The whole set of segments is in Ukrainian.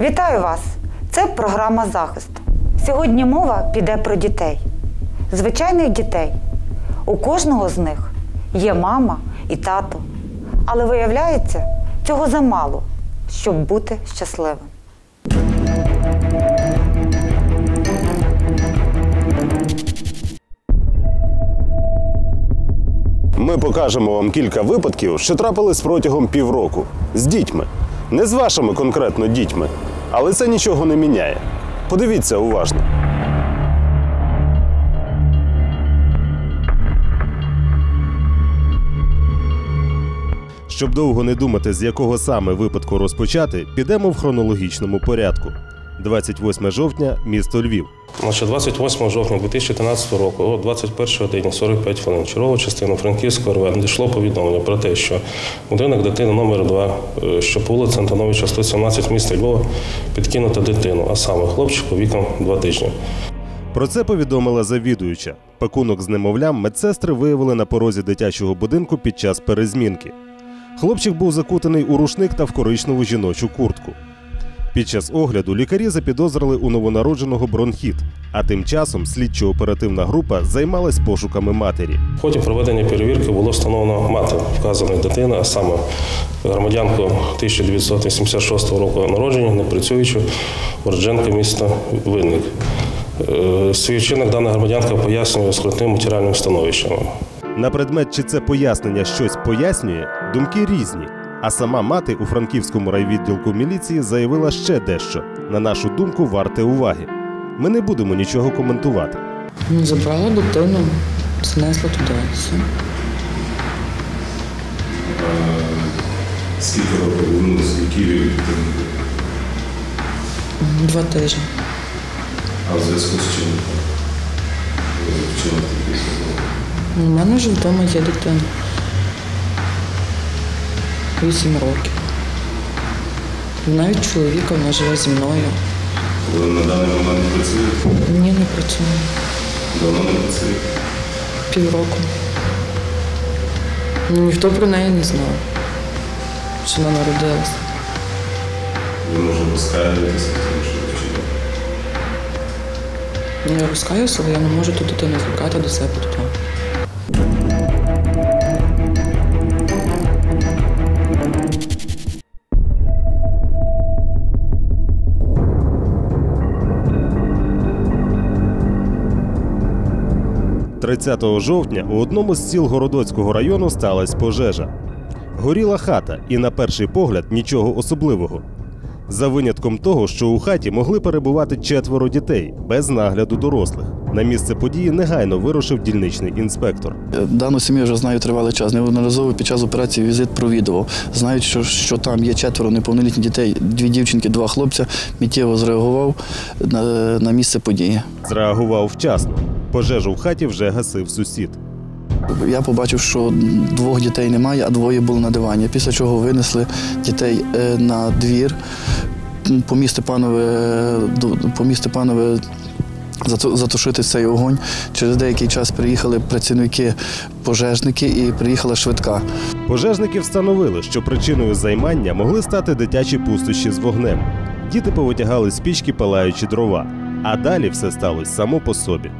Вітаю вас! Це програма захист. Сьогодні мова піде про дітей, звичайних дітей. У кожного з них є мама і тато. Але виявляється, цього замало, щоб бути щасливим. Ми покажемо вам кілька випадків, що трапились протягом півроку з дітьми. Не з вашими конкретно дітьми, але це нічого не міняє. Подивіться уважно. Щоб довго не думати, з якого саме випадку розпочати, підемо в хронологічному порядку. 28 жовтня, місто Львів. Значить, 28 жовтня 2013 року, о 21 годині 45 хвилин, чергова частина Франківського РВ надійшло повідомлення про те, що будинок дитини номер 2 е, що по вулиці Антоновича 117 міста Львова, підкинута дитину, а саме хлопчику віком 2 тижні. Про це повідомила завідуюча. Пакунок з немовлям медсестри виявили на порозі дитячого будинку під час перезмінки. Хлопчик був закутаний у рушник та в коричневу жіночу куртку. Під час огляду лікарі запідозрили у новонародженого бронхіт, а тим часом слідчо-оперативна група займалась пошуками матері. В ході проведення перевірки було встановлено мати вказаної дитини, а саме громадянку 1986 року народження, непрацюючу уродженка міста Винник. Е, Свій вчинок дана громадянка пояснює скрутним матеріальним становищем. На предмет, чи це пояснення щось пояснює, думки різні. А сама мати у франківському райвідділку міліції заявила ще дещо. На нашу думку, варте уваги. Ми не будемо нічого коментувати. Ну, Забрала дитину, занесла туди. Все. Скільки років, скільки Два тижні. а в зв'язку з чим? В чому таке сказав? У мене вже вдома є дитина. Вісім років. Навіть чоловіка вона живе зі мною. Ви на даний момент працюєте? Ні, не працює. Давно не працюєте? Півроку. Ну, Ніхто про неї не знав, що вона народилася. Ви може розкаєтеся, що. Ну, Я розкаюся, але я не можу ту дитину забрати до себе додому. – 30 жовтня у одному з сіл Городоцького району сталася пожежа. Горіла хата, і на перший погляд нічого особливого. За винятком того, що у хаті могли перебувати четверо дітей без нагляду дорослих. На місце події негайно вирушив дільничний інспектор. Дану сім'ю вже знаю тривалий час. Неодноразово під час операції візит провідував. Знають, що, що там є четверо неповнолітніх дітей, дві дівчинки, два хлопця. Миттєво зреагував на, на місце події. Зреагував вчасно. Пожежу в хаті вже гасив сусід. Я побачив, що двох дітей немає, а двоє були на дивані. Після чого винесли дітей е, на двір. По місті Степанове, до- Степанове затушити цей огонь. Через деякий час приїхали працівники пожежники і приїхала швидка. Пожежники встановили, що причиною займання могли стати дитячі пустощі з вогнем. Діти повитягали з пічки палаючі дрова, а далі все сталося само по собі.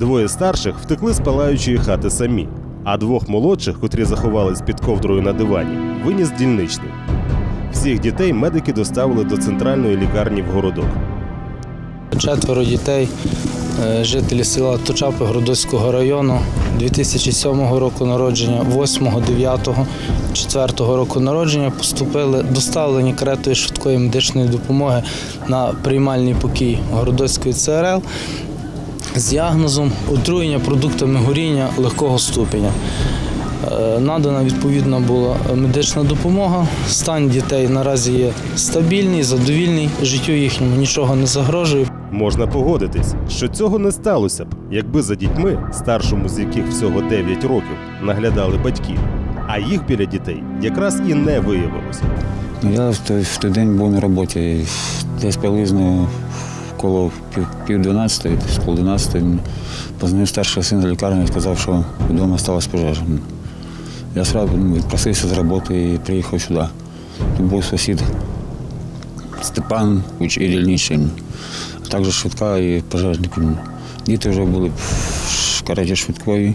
Двоє старших втекли з палаючої хати самі, а двох молодших, котрі заховались під ковдрою на дивані, виніс дільничний. Всіх дітей медики доставили до центральної лікарні в городок. Четверо дітей, е, жителі села Точапи Городоцького району 2007 року народження, 8, 9, 4 року народження поступили доставлені каретою швидкої медичної допомоги на приймальний покій Городоцької ЦРЛ з діагнозом отруєння продуктами горіння легкого ступеня. Е, Надана відповідна була медична допомога. Стан дітей наразі є стабільний, задовільний, життю їхньому нічого не загрожує. Можна погодитись, що цього не сталося б, якби за дітьми, старшому з яких всього 9 років, наглядали батьки, а їх біля дітей якраз і не виявилося. Я в той, в той день був на роботі. Десь приблизно коло пів, пів дванадцятої, десь коло дванадцятої. Позвонив старший син лікарні і сказав, що вдома сталася пожежа. Я одразу ну, відпросився з роботи і приїхав сюди. Тут був сусід, Степан, і дільничий, а також швидка і пожежники. Діти вже були в кареті швидкої.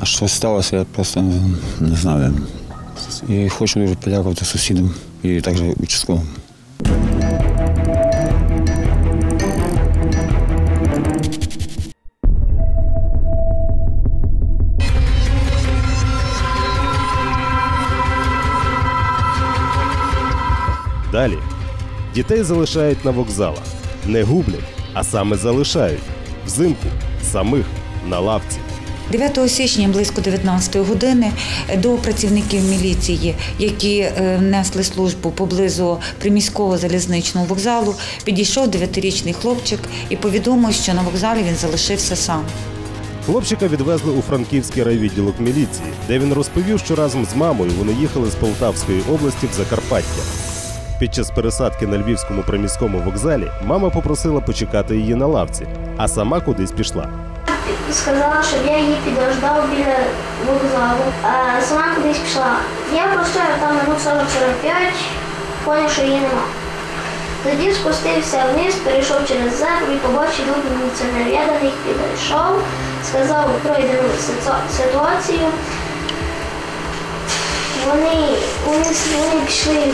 А що сталося, я просто не знаю. І хочу дуже подякувати сусідам і також участковим. Дітей залишають на вокзалах, не гублять, а саме залишають взимку самих на лавці. 9 січня близько 19 години до працівників міліції, які е, несли службу поблизу приміського залізничного вокзалу, підійшов 9-річний хлопчик і повідомив, що на вокзалі він залишився сам. Хлопчика відвезли у Франківський райвідділок міліції, де він розповів, що разом з мамою вони їхали з Полтавської області в Закарпаття. Під час пересадки на львівському приміському вокзалі мама попросила почекати її на лавці, а сама кудись пішла. сказала, щоб я її підождав біля вокзалу. А сама кудись пішла. Я постояв там минут 40-45, поняв, що її нема. Тоді спустився вниз, перейшов через зебру і побачив двох міліціонерів. Я до них підійшов, сказав пройдену ситуацію. Вони, вони, вони пішли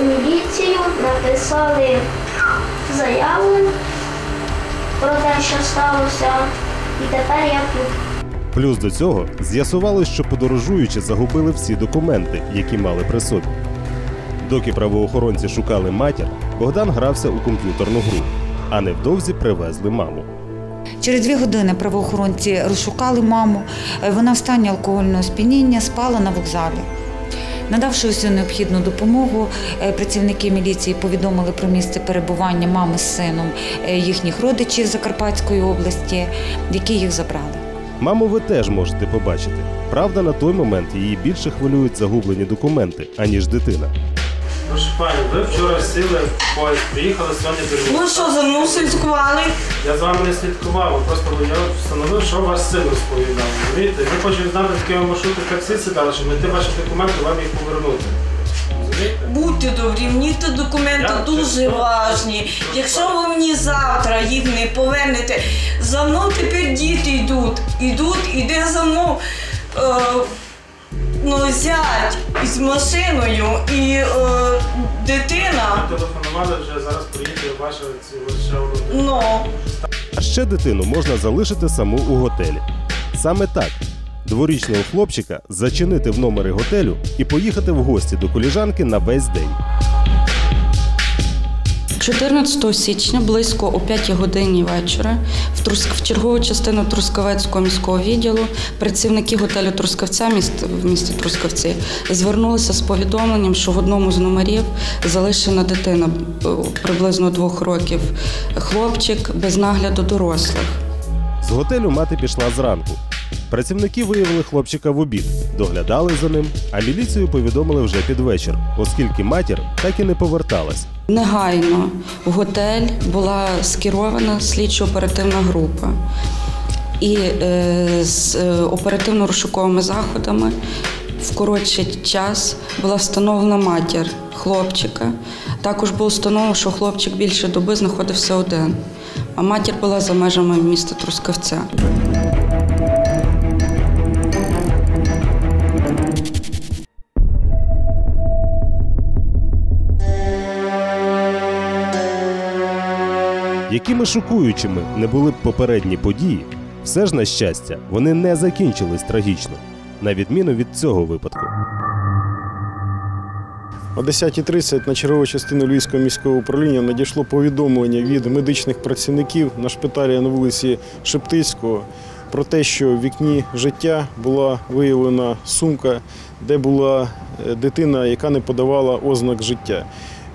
у міліцію, написали заяву про те, що сталося, і тепер я тут. Плюс до цього з'ясувалось, що подорожуючі загубили всі документи, які мали при собі. Доки правоохоронці шукали матір, Богдан грався у комп'ютерну гру, а невдовзі привезли маму. Через дві години правоохоронці розшукали маму. Е, Вона в стані алкогольного сп'яніння спала на вокзалі. Надавши усю необхідну допомогу, е, працівники міліції повідомили про місце перебування мами з сином е, їхніх родичів Закарпатської області, які їх забрали. Маму ви теж можете побачити. Правда, на той момент її більше хвилюють загублені документи, аніж дитина. Прошу пані, ви вчора сіли в поїзд, приїхали сьогодні до Ну що, за мною слідкували? Я з вами не слідкував, просто я встановив, що ваш син розповідав. Розумієте? Ви хочете знати таке маршрути таксі сідали, щоб знайти ваші документи, вам їх повернути. Розумієте? Будьте добрі, мені ті документи Я дуже чесно. важні. Якщо ви мені завтра їх не повернете, за мною тепер діти йдуть. Ідуть, іде за мною е, ну, зять із машиною і е, дитина. Телефонували вже, зараз приїде бачили ці лише уроки. Ну, А ще дитину можна залишити саму у готелі. Саме так. Дворічного хлопчика зачинити в номери готелю і поїхати в гості до коліжанки на весь день. 14 січня близько о 5 годині вечора в, Труск... в чергову частину Трускавецького міського відділу працівники готелю Трускавця міст... в місті Трускавці звернулися з повідомленням, що в одному з номерів залишена дитина е, приблизно двох років, хлопчик без нагляду дорослих. З готелю мати пішла зранку. Працівники виявили хлопчика в обід, доглядали за ним, а міліцію повідомили вже під вечір, оскільки матір так і не поверталась. Негайно в готель була скерована слідчо-оперативна група. І е, з е, оперативно-розшуковими заходами в коротший час була встановлена матір хлопчика. Також було встановлено, що хлопчик більше доби знаходився один, а матір була за межами міста Трускавця. Якими шокуючими не були б попередні події, все ж на щастя, вони не закінчились трагічно, на відміну від цього випадку. О 10.30 на чергову частину Львівського міського управління надійшло повідомлення від медичних працівників на шпиталі на вулиці Шептицького про те, що в вікні життя була виявлена сумка, де була е, дитина, яка не подавала ознак життя.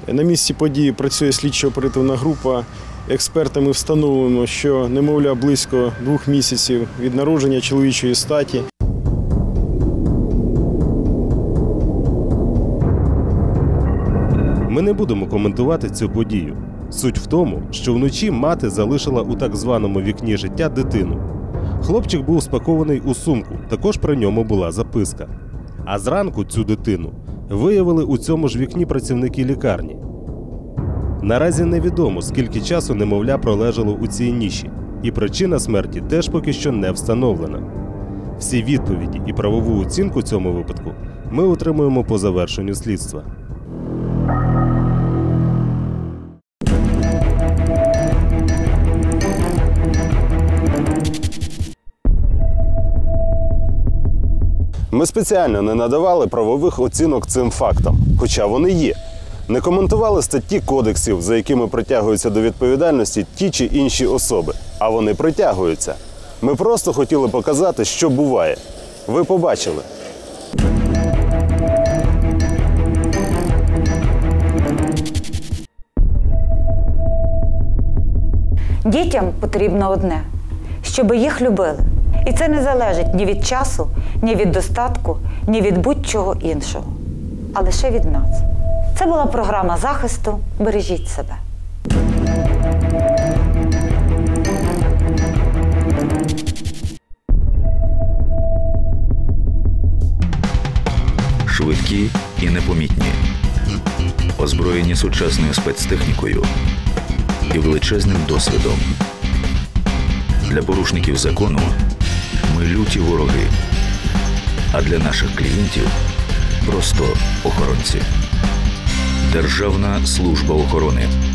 На місці події працює слідчо-оперативна група. Експертами встановлено, що немовля близько двох місяців від народження чоловічої статі. Ми не будемо коментувати цю подію. Суть в тому, що вночі мати залишила у так званому вікні життя дитину. Хлопчик був спакований у сумку, також при ньому була записка. А зранку цю дитину виявили у цьому ж вікні працівники лікарні. Наразі невідомо, скільки часу немовля пролежало у цій ніші, і причина смерті теж поки що не встановлена. Всі відповіді і правову оцінку цьому випадку ми отримуємо по завершенню слідства. Ми спеціально не надавали правових оцінок цим фактам, хоча вони є. Не коментували статті кодексів, за якими притягуються до відповідальності ті чи інші особи, а вони притягуються. Ми просто хотіли показати, що буває. Ви побачили. Дітям потрібно одне, щоб їх любили. І це не залежить ні від часу, ні від достатку, ні від будь-чого іншого, а лише від нас. Це була програма захисту. Бережіть себе. швидкі і непомітні, озброєні сучасною спецтехнікою і величезним досвідом. Для порушників закону ми люті вороги, а для наших клієнтів просто охоронці. Державна служба охорони.